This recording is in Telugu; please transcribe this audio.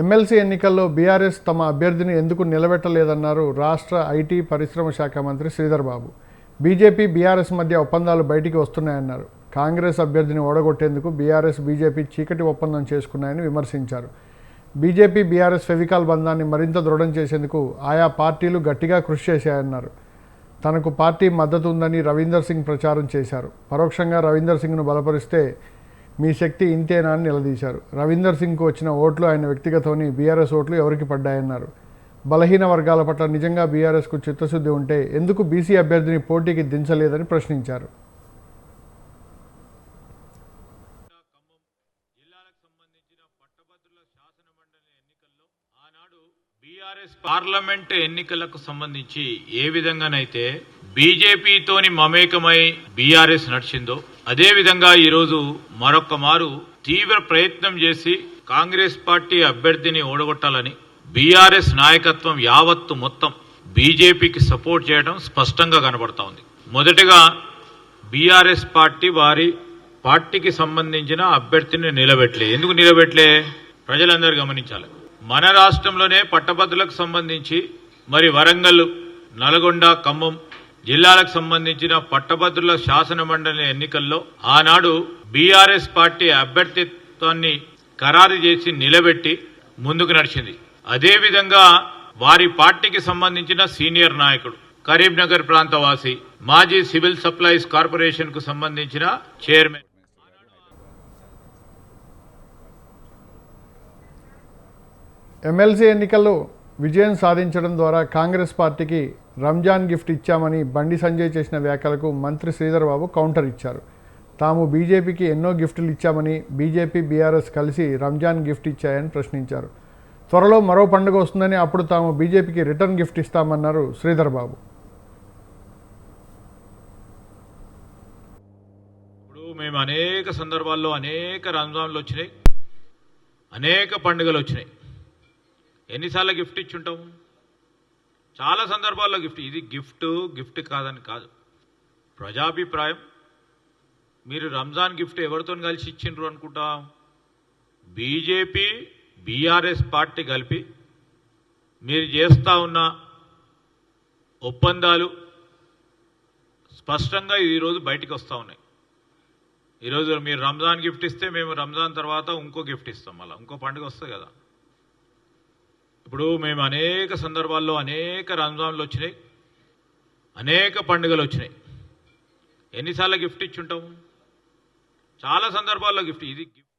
ఎమ్మెల్సీ ఎన్నికల్లో బీఆర్ఎస్ తమ అభ్యర్థిని ఎందుకు నిలబెట్టలేదన్నారు రాష్ట్ర ఐటీ పరిశ్రమ శాఖ మంత్రి శ్రీధర్ బాబు. బీజేపీ బీఆర్ఎస్ మధ్య ఒప్పందాలు బయటికి వస్తున్నాయన్నారు. కాంగ్రెస్ అభ్యర్థిని ఓడగొట్టేందుకు బీఆర్ఎస్ బీజేపీ చీకటి ఒప్పందం చేసుకున్నాయని విమర్శించారు. బీజేపీ బీఆర్ఎస్ ఫెవికాల్ బంధాన్ని మరింత దృఢం చేసేందుకు ఆయా పార్టీలు గట్టిగా కృషి చేశాయన్నారు. తనకు పార్టీ మద్దతు ఉందని రవీందర్ సింగ్ ప్రచారం చేశారు. పరోక్షంగా రవీందర్ సింగ్ను బలపరిస్తే మీ శక్తి ఇంతేనా అని నిలదీశారు. రవీందర్ సింగ్కు వచ్చిన ఓట్లు ఆయన వ్యక్తిగతమని బీఆర్ఎస్ ఓట్లు ఎవరికి పడ్డాయన్నారు. బలహీన వర్గాల పట్ల నిజంగా బీఆర్ఎస్కు చిత్తశుద్ధి ఉంటే ఎందుకు బీసీ అభ్యర్థిని పోటీకి దించలేదని ప్రశ్నించారు. సంబంధించిన మండలి ఆనాడు బీఆర్ఎస్ పార్లమెంట్ ఎన్నికలకు సంబంధించి ఏ విధంగానైతే బీజేపీతోని మమేకమై బీఆర్ఎస్ నడిచిందో అదేవిధంగా ఈరోజు మరొక్క మారు తీవ్ర ప్రయత్నం చేసి కాంగ్రెస్ పార్టీ అభ్యర్థిని ఓడగొట్టాలని బీఆర్ఎస్ నాయకత్వం యావత్తు మొత్తం బీజేపీకి సపోర్ట్ చేయడం స్పష్టంగా కనబడతా ఉంది. మొదటగా బీఆర్ఎస్ పార్టీ వారి పార్టీకి సంబంధించిన అభ్యర్థిని నిలబెట్టలే ఎందుకు నిలబెట్టలే ప్రజలందరూ గమనించాలి. మన రాష్ట్రంలోనే పట్టభద్రులకు సంబంధించి మరి వరంగల్ నల్గొండ ఖమ్మం జిల్లాలకు సంబంధించిన పట్టభద్రుల శాసన మండలి ఎన్నికల్లో ఆనాడు బీఆర్ఎస్ పార్టీ అభ్యర్థిత్వాన్ని ఖరారు చేసి నిలబెట్టి ముందుకు నడిచింది. అదేవిధంగా వారి పార్టీకి సంబంధించిన సీనియర్ నాయకుడు కరీంనగర్ ప్రాంతవాసి మాజీ సివిల్ సప్లైస్ కార్పొరేషన్కు సంబంధించిన చైర్మన్. ఎమ్మెల్సీ ఎన్నికల్లో విజయం సాధించడం ద్వారా కాంగ్రెస్ పార్టీకి రంజాన్ గిఫ్ట్ ఇచ్చామని బండి సంజయ్ చేసిన వ్యాఖ్యలకు మంత్రి శ్రీధర్ బాబు కౌంటర్ ఇచ్చారు. తాము బీజేపీకి ఎన్నో గిఫ్టులు ఇచ్చామని బీజేపీ బీఆర్ఎస్ కలిసి రంజాన్ గిఫ్ట్ ఇచ్చాయని ప్రశ్నించారు. త్వరలో మరో పండుగ వస్తుందని అప్పుడు తాము బీజేపీకి రిటర్న్ గిఫ్ట్ ఇస్తామన్నారు శ్రీధర్ బాబు ఇప్పుడు మేము అనేక సందర్భాల్లో అనేక రంజాన్లు వచ్చినాయి. అనేక పండుగలు వచ్చినాయి. ఎన్నిసార్లు గిఫ్ట్ ఇచ్చుంటాము? చాలా సందర్భాల్లో గిఫ్ట్. ఇది గిఫ్ట్ గిఫ్ట్ కాదని కాదు. ప్రజాభిప్రాయం. మీరు రంజాన్ గిఫ్ట్ ఎవరితో కలిసి ఇచ్చిండ్రు అనుకుంటా? బీజేపీ బీఆర్ఎస్ పార్టీ కలిపి మీరు చేస్తూ ఉన్న ఒప్పందాలు స్పష్టంగా ఈరోజు బయటికి వస్తూ ఉన్నాయి. ఈరోజు మీరు రంజాన్ గిఫ్ట్ ఇస్తే మేము రంజాన్ తర్వాత ఇంకో గిఫ్ట్ ఇస్తాం మళ్ళీ. ఇంకో పండుగ వస్తుంది కదా. ఇప్పుడు మేము అనేక సందర్భాల్లో అనేక రంజాన్లు వచ్చినాయి. అనేక పండుగలు వచ్చినాయి. ఎన్నిసార్లు గిఫ్ట్ ఇచ్చుంటాము? చాలా సందర్భాల్లో గిఫ్ట్. ఇది గిఫ్ట్.